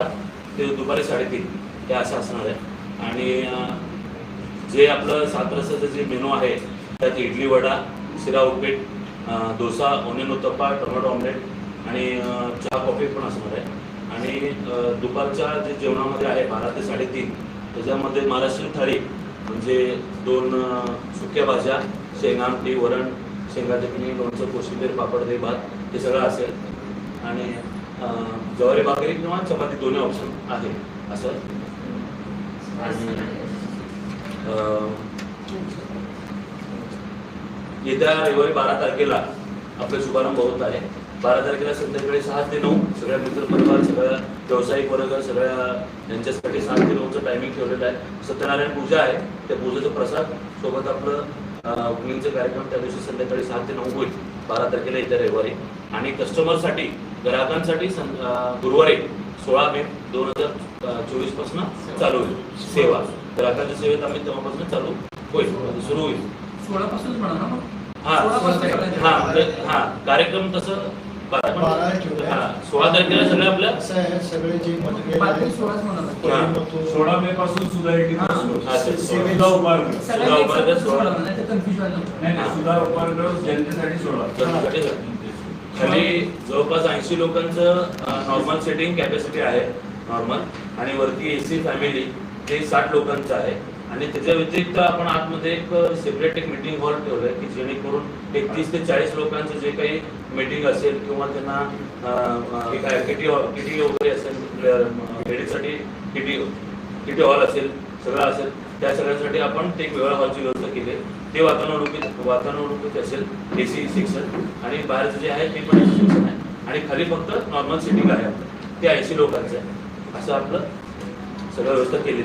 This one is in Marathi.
ते दुपारी साडेतीन हे असं असणार आहे. आणि जे आपलं सात रसाचं जे मेनू आहे त्यात idli vada shira upit dosa onion uttapa tomato omelette आणि चहा कॉफी पण असणार आहे. आणि दुपारच्या जे जेवणामध्ये आहे बारा ते साडेतीन त्याच्यामध्ये महाराष्ट्रीयन थाळी म्हणजे दोन सुक्या भाज्या शेंगा आमटी वरण शेंगा चटणी लोणचं कोशिंबीर पापड दे भात हे सगळं असेल. आणि ज्वारी भाकरी किंवा चपाती दोन्ही ऑप्शन आहे. असं? आणि अं, येत्या रविवारी बारा तारखेला आपला शुभारंभ होत आहे. बारा तारखेला संध्याकाळी सहा ते नऊ सगळ्या मित्रपरिवार सगळ्या व्यावसायिक वर्ग सगळ्या यांच्यासाठी सहा ते नऊचं टायमिंग ठेवलेलं आहे. सत्यनारायण पूजा आहे. त्या पूजेचा प्रसाद सोबत आपलं ओपनिंगचा कार्यक्रम त्या दिवशी संध्याकाळी सहा ते नऊ होईल. बारा तारखेला येत्या रविवारी. आणि कस्टमरसाठी ग्राहकांसाठी गुरुवारी सोळा मे दोन हजार चोवीसपासून चालू होईल. सेवा. ग्राहकांच्या सेवेत आम्ही तेव्हापासून चालू होईल. सुरू होईल. सोळापासूनच म्हणा ना मग? हा. सोळापासून सगळ्यांचे. हा म्हणजे हा. कार्यक्रम तसं बारा. हा, सोळा तारखेला सगळे आपल्या असं आहे सगळे जे मटेरियल आहे सोळा मे पासून सुद्धा उपार्ग एक उपार्ग, सोळा. कन्फ्युज व्हायला नको. नाही नाही सुद्धा उपार्ग जनतेसाठी सोळा. खाली जवळपास ऐंशी लोकांचं नॉर्मल सेटिंग कॅपॅसिटी आहे नॉर्मल आणि वरती ए सी फॅमिली ते साठ लोकांचं आहे. आणि त्याच्या व्यतिरिक्त आपण आतमध्ये एक सेपरेट एक मिटिंग हॉल ठेवलंय की जेणेकरून एकतीस ते चाळीस लोकांचं जे काही मीटिंग असेल किंवा त्यांना एक किटी किटी वगैरे असेल लेडीजसाठी किटी किटी हॉल असेल सगळं असेल त्या सगळ्यांसाठी आपण ते एक वेगळ्या हॉलची व्यवस्था केली आहे. ते वातानुरूपित वातानुरूपित असेल ए सी सेक्शन आणि बाहेरचं जे आहे ते पण एसी सेक्शन आहे आणि खाली फक्त नॉर्मल सिटिंग आहे आपलं. ते ऐंशी लोकांचं आहे असं आपलं सगळं व्यवस्था केलेली